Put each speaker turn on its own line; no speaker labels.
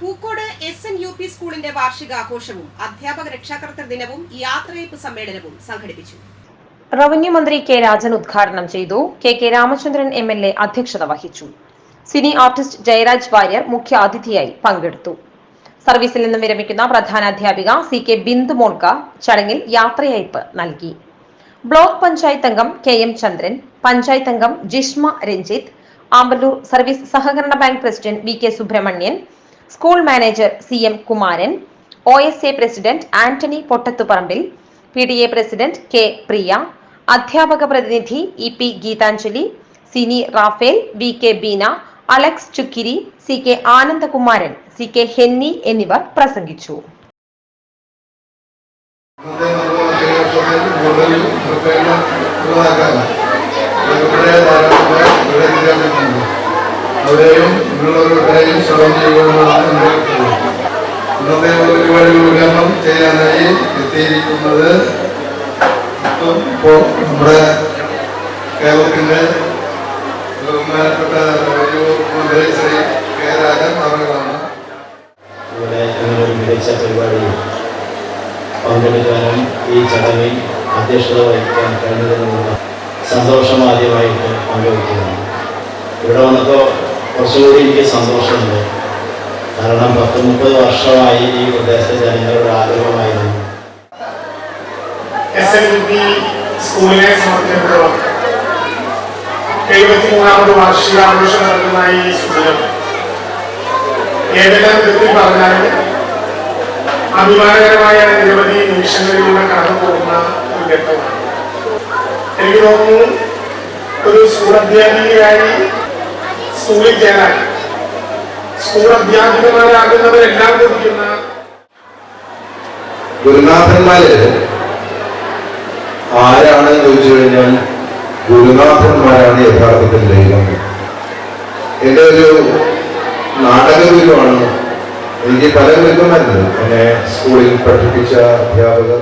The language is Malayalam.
Pookode S N U P സ്കൂളിന്റെ വാർഷികാഘോഷവും അധ്യാപക രക്ഷാകർത്തൃ ദിനവും യാത്രയയപ്പ് സമ്മേളനവും സംഘടിപ്പിച്ചു.
റവന്യൂ മന്ത്രി കെ രാജൻ ഉദ്ഘാടനം ചെയ്തു. K K Ramachandran M L A അധ്യക്ഷത വഹിച്ചു. സിനി ആർട്ടിസ്റ്റ് ജയരാജ് വാര്യർ മുഖ്യ അതിഥിയായി പങ്കെടുത്തു. സർവീസിൽ നിന്നും വിരമിക്കുന്ന പ്രധാന അധ്യാപിക സി കെ ബിന്ദു മോൾക്ക ചടങ്ങിൽ യാത്രയയപ്പ് നൽകി. ബ്ലോക്ക് പഞ്ചായത്ത് അംഗം കെ എം ചന്ദ്രൻ പഞ്ചായത്ത് അംഗം ജിഷ്മ രഞ്ജിത്ത് ആമ്പല്ലൂർ സർവീസ് സഹകരണ bank president V K Subrahmanyan school manager C M Kumaran O S A president Antony Pottathuparambil P D A president K Priya അധ്യാപക പ്രതിനിധി E P Geethanjali Sini Raphael V K Beena Alex Chukkiri C K Anandakumaran C K Henny എന്നിവർ പ്രസംഗിച്ചു.
ഇന്നത്തെ നിർവാഹകരുടെ ഇന്നത്തെ ഒരുപാട് ഉദ്ഘാടനം ചെയ്യാനായി എത്തിയിരിക്കുന്നത് ഇപ്പോൾ നമ്മുടെ കേരളത്തിന്റെ ബഹുമാനപ്പെട്ട ഒരു മന്ത്രി ശ്രീ കെ രാജൻ അവരുമാണ്
ഇവിടെ പരിപാടി പങ്കെടുക്കാനും ഈ ചടങ്ങിൽ അധ്യക്ഷത വഹിക്കാൻ കഴിഞ്ഞതിനുള്ള സന്തോഷം ആദ്യമായിട്ട് പങ്കുവയ്ക്കുകയാണ് ഇവിടെ വന്നപ്പോൾ കുറച്ചുകൂടി എനിക്ക് സന്തോഷമുണ്ട് കാരണം പത്ത് മുപ്പത് വർഷമായി ഈ പ്രദേശത്തെ ജനങ്ങളുടെ ആഗ്രഹമായിരുന്നു
എസ് എൻ യു പി സ്കൂളിനെ സമർപ്പിക്കപ്പെടുക എഴുപത്തി മൂന്നാമത് വാർഷികാഘോഷം നടക്കുന്ന ഈ സുദിനം ഏതെല്ലാം വിധത്തിൽ പറഞ്ഞാലും അഭിമാനകരമായ നിരവധി നിമിഷങ്ങളിലൂടെ കടന്നു പോകുന്ന ഒരു ഘട്ടമാണ് എനിക്ക് തോന്നുന്നു ഒരു സ്കൂൾ അധ്യാപികയായി സ്കൂളിൽ ചേരാൻ സ്കൂൾ അധ്യാപികമാരാകുന്നവരെല്ലാം കുറിക്കുന്ന
ഗുരുനാഥന്മാര് ആരാണെന്ന് ചോദിച്ചു കഴിഞ്ഞാൽ ഗുരുനാഥന്മാരാണ് യഥാർത്ഥത്തിൽ ദൈവം. എന്റെ ഒരു നാടക ഗുരുവാണ് എനിക്ക് പല ഗുരുക്കന്മാരുണ്ട് എന്നെ സ്കൂളിൽ പഠിപ്പിച്ച അധ്യാപകർ.